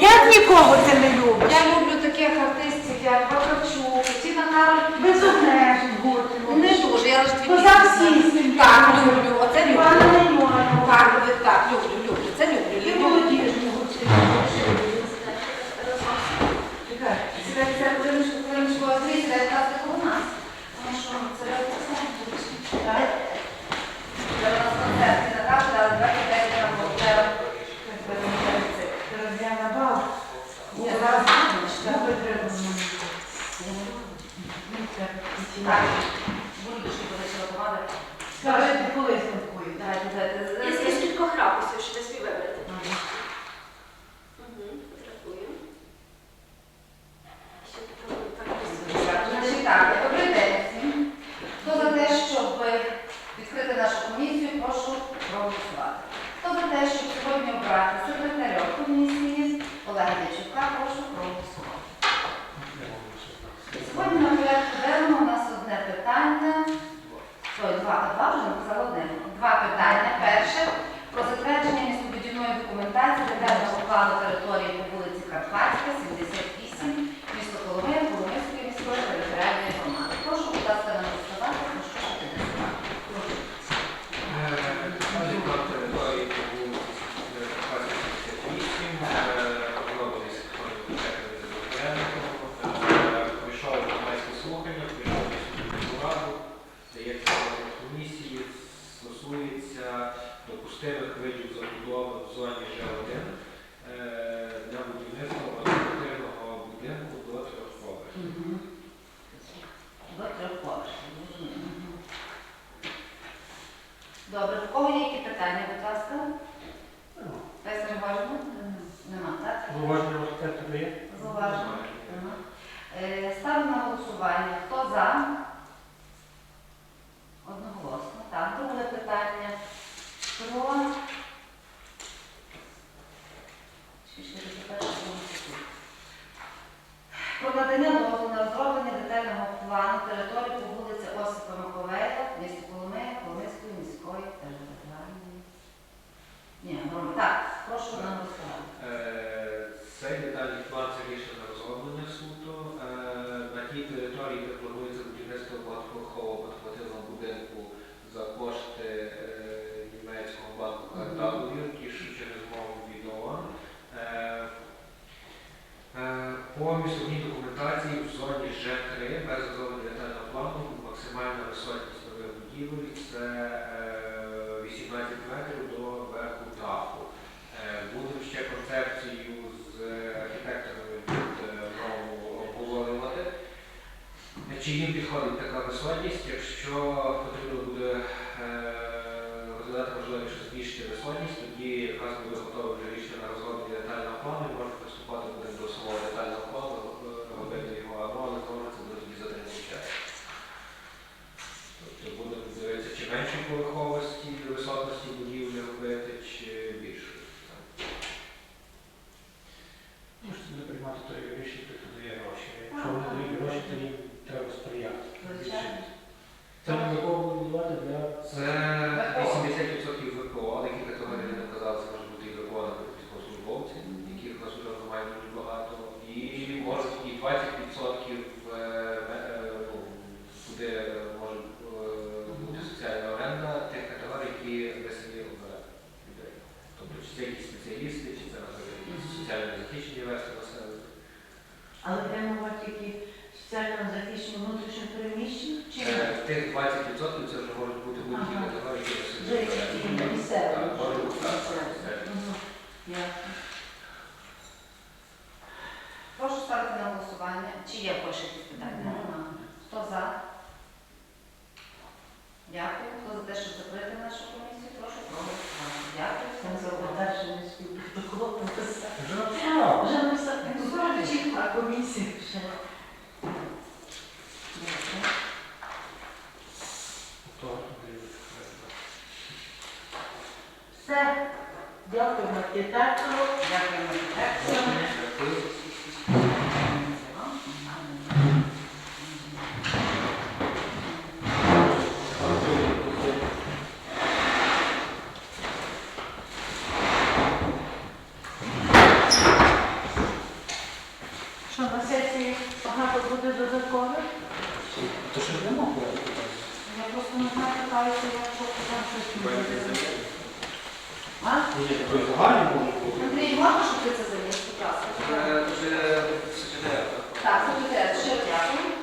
Як нікого ти не любиш? Я люблю таких артистів, як Вакарчук, Тіна Кароль, безумне, не дуже. Так люблю. Чи ні? Будуть ще величина коли святкують? Давайте, щоб ви так Значить так, добрий за те, щоб відкрити нашу комісію, прошу проголосувати. Хто за те, щоб сьогодні обрати секретаря комісії Олега Дячука, прошу проголосувати. Павла Павловна Загородненко. Два питання. Перше. капітальних план рішення розроблення суду. Е, на тій території, де планується будівництво багатоповерхового багатоквартирного будинку за кошти е, німецького банку е, Карталові, ті, що через мову відома. По міжнародній документації в зоні Ж3 без розроблення детального плану максимальна висотність нових будівель це 18 метрів. Чи їм підходить така висотність, якщо потрібно буде е, розглядати можливіше збільшити висотність, тоді якраз буде готовий вже рішення на розроблення детального плану і можна приступати буде до... Але прямо от тільки соціально захищені внутрішньо переміщених чи е, в тих 20% це вже можуть бути будь-які категорії. Вже які місцеві. Ясно. архітектору. Дякуємо архітектору. Що на сесії багато буде додаткових? Я просто не знаю, питаюся, як що там щось. Ні. Андрій, можна, щоб це заніс, будь ласка? Е, вже секретаря. Ще дякую.